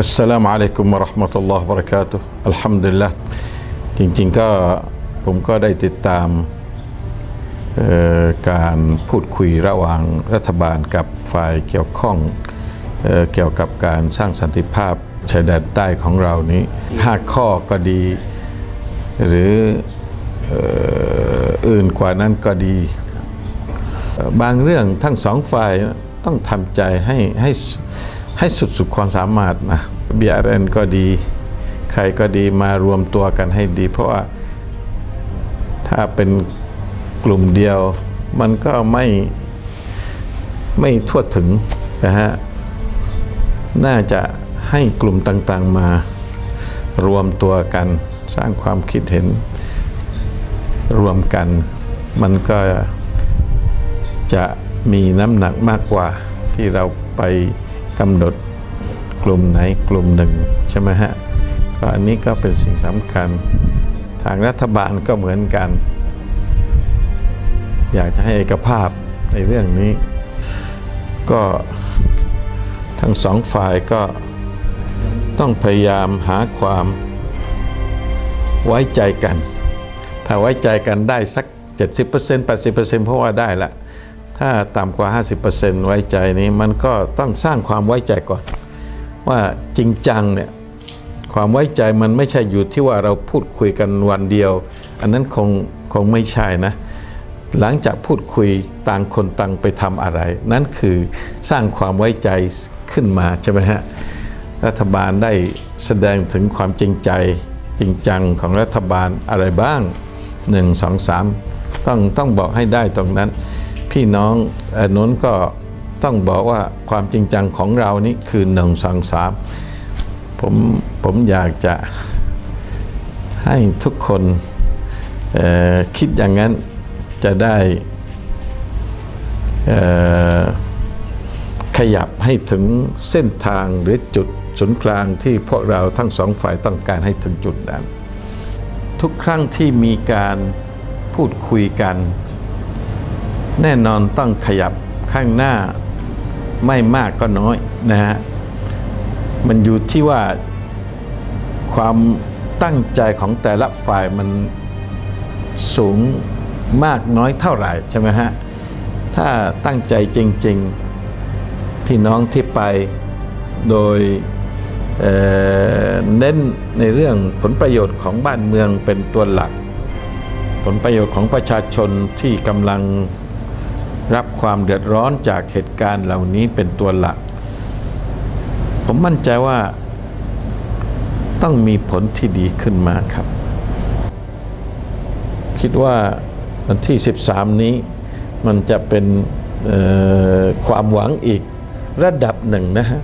อัสสลามุอะลัยกุมวะราะห์มะตุลลอฮ์บะเราะกาตุฮ์อัลฮัมดุลิลละจริงๆก็ผมก็ได้ติดตามการพูดคุยระหว่างรัฐบาลกับฝ่ายเกี่ยวข้องเออเกี่ยวกับการสร้างสันติภาพชายแดนใต้ของเรานี้ห้าข้อก็ดี หรืออ,อ,อื่นกว่านั้นก็ดี บางเรื่องทั้งสองฝ่ายต้องทำใจให้ให้ ให้สุดสุดความสามารถนะบีอาร์เอ็นก็ดี ใครก็ดีมารวมตัวกันให้ดี เพราะว่าถ้าเป็นกลุ่มเดียว มันก็ไม่ไม่ทั่วถึงนะฮะน่าจะให้กลุ่มต่างๆมารวมตัวกันสร้างความคิดเห็นรวมกัน มันก็จะมีน้ำหนักมากกว่าที่เราไป กำหนดกลุ่มไหนกลุ่มหนึ่งใช่ไหมฮะก็อันนี้ก็เป็นสิ่งสำคัญ ทางรัฐบาลก็เหมือนกัน อยากจะให้เอกภาพในเรื่องนี้ ก็ทั้งสองฝ่ายก็ต้องพยายามหาความไว้ใจกัน ถ้าไว้ใจกันได้สัก 70% 80%เพราะว่าได้ละ ถ้าต่ำกว่า 50%ไว้ใจนี้มันก็ต้องสร้างความไว้ใจก่อน ว่าจริงจังเนี่ยความไว้ใจมันไม่ใช่อยู่ที่ว่าเราพูดคุยกันวันเดียว อันนั้นคงคงไม่ใช่นะ หลังจากพูดคุยต่างคนต่างไปทำอะไร นั่นคือสร้างความไว้ใจขึ้นมาใช่ไหมฮะรัฐบาลได้แสดงถึงความจริงใจจริงจังของรัฐบาลอะไรบ้าง 1 2 3 ต้องต้องบอกให้ได้ตรงนั้น พี่น้องอน้นก็ต้องบอกว่าความจริงจังของเรานี่คือ1 2 3ผมผมอยากจะให้ทุกคนคิดอย่างนั้นจะได้ขยับให้ถึงเส้นทางหรือจุดศูนย์กลางที่พวกเราทั้งสองฝ่ายต้องการให้ถึงจุดนั้น ทุกครั้งที่มีการพูดคุยกัน แน่นอนต้องขยับข้างหน้าไม่มากก็น้อยนะฮะมันอยู่ที่ว่าความตั้งใจของแต่ละฝ่ายมันสูงมากน้อยเท่าไหร่ใช่ไหมฮะ ถ้าตั้งใจจริง ๆ พี่น้องที่ไปโดยเเน้นในเรื่องผลประโยชน์ของบ้านเมืองเป็นตัวหลัก ผลประโยชน์ของประชาชนที่กำลัง รับความเดือดร้อนจากเหตุการณ์เหล่านี้เป็นตัวหลัก ผมมั่นใจว่าต้องมีผลที่ดีขึ้นมาครับ คิดว่าวันที่ 13 นี้มันจะเป็นความหวังอีกระดับหนึ่งนะฮะ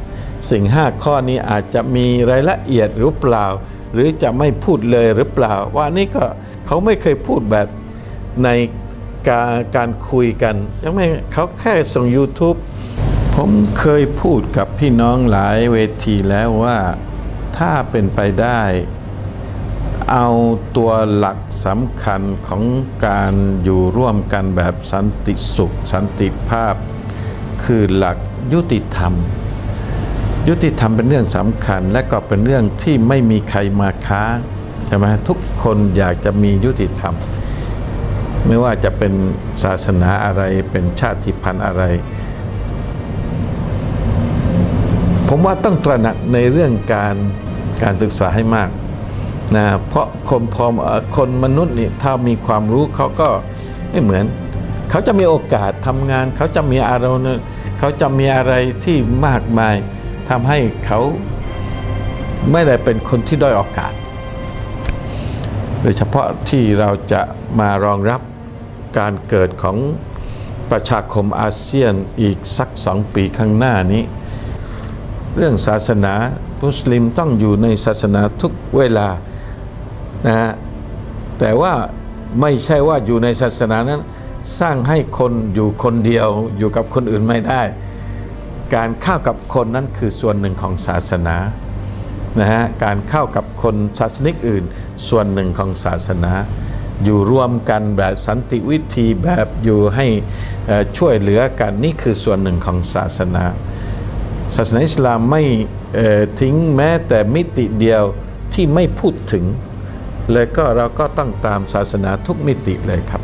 สิ่ง 5 ข้อนี้อาจจะมีรายละเอียดหรือเปล่า หรือจะไม่พูดเลยหรือเปล่า ว่านี่ก็เขาไม่เคยพูดแบบใน การการคุยกัน ยังไม่เขาแค่ส่ง YouTube ผมเคยพูดกับพี่น้องหลายเวทีแล้วว่าถ้าเป็นไปได้ เอาตัวหลักสำคัญของการอยู่ร่วมกันแบบสันติสุข สันติภาพ คือหลักยุติธรรม ยุติธรรมเป็นเรื่องสำคัญ และก็เป็นเรื่องที่ไม่มีใครมาค้าใช่ไหมทุกคนอยากจะมียุติธรรม ไม่ว่าจะเป็นศาสนาอะไรเป็นชาติพันธุ์อะไร ผมว่าต้องตระหนักในเรื่องการการศึกษาให้มากนะเพราะคนพอคนมนุษย์นี่ถ้ามีความรู้เขาก็ไม่เหมือน เขาจะมีโอกาสทำงาน เขาจะมีอารมณ์เขาจะมีอะไรที่มากมายทำให้เขาไม่ได้เป็นคนที่ด้อยโอกาส โดยเฉพาะที่เราจะมารองรับ การเกิดของประชาคมอาเซียนอีกสักสองปีข้างหน้านี้ เรื่องศาสนามุสลิมต้องอยู่ในศาสนาทุกเวลานะฮะแต่ว่าไม่ใช่ว่าอยู่ในศาสนานั้น สร้างให้คนอยู่คนเดียวอยู่กับคนอื่นไม่ได้ การเข้ากับคนนั้นคือส่วนหนึ่งของศาสนานะฮะการเข้ากับคนศาสนิกอื่น ส่วนหนึ่งของศาสนา อยู่ร่วมกันแบบสันติวิธีแบบอยู่ให้ช่วยเหลือกันนี่คือส่วนหนึ่งของศาสนา ศาสนาอิสลามไม่ทิ้งแม้แต่มิติเดียวที่ไม่พูดถึง เลยก็เราก็ต้องตามศาสนาทุกมิติเลยครับ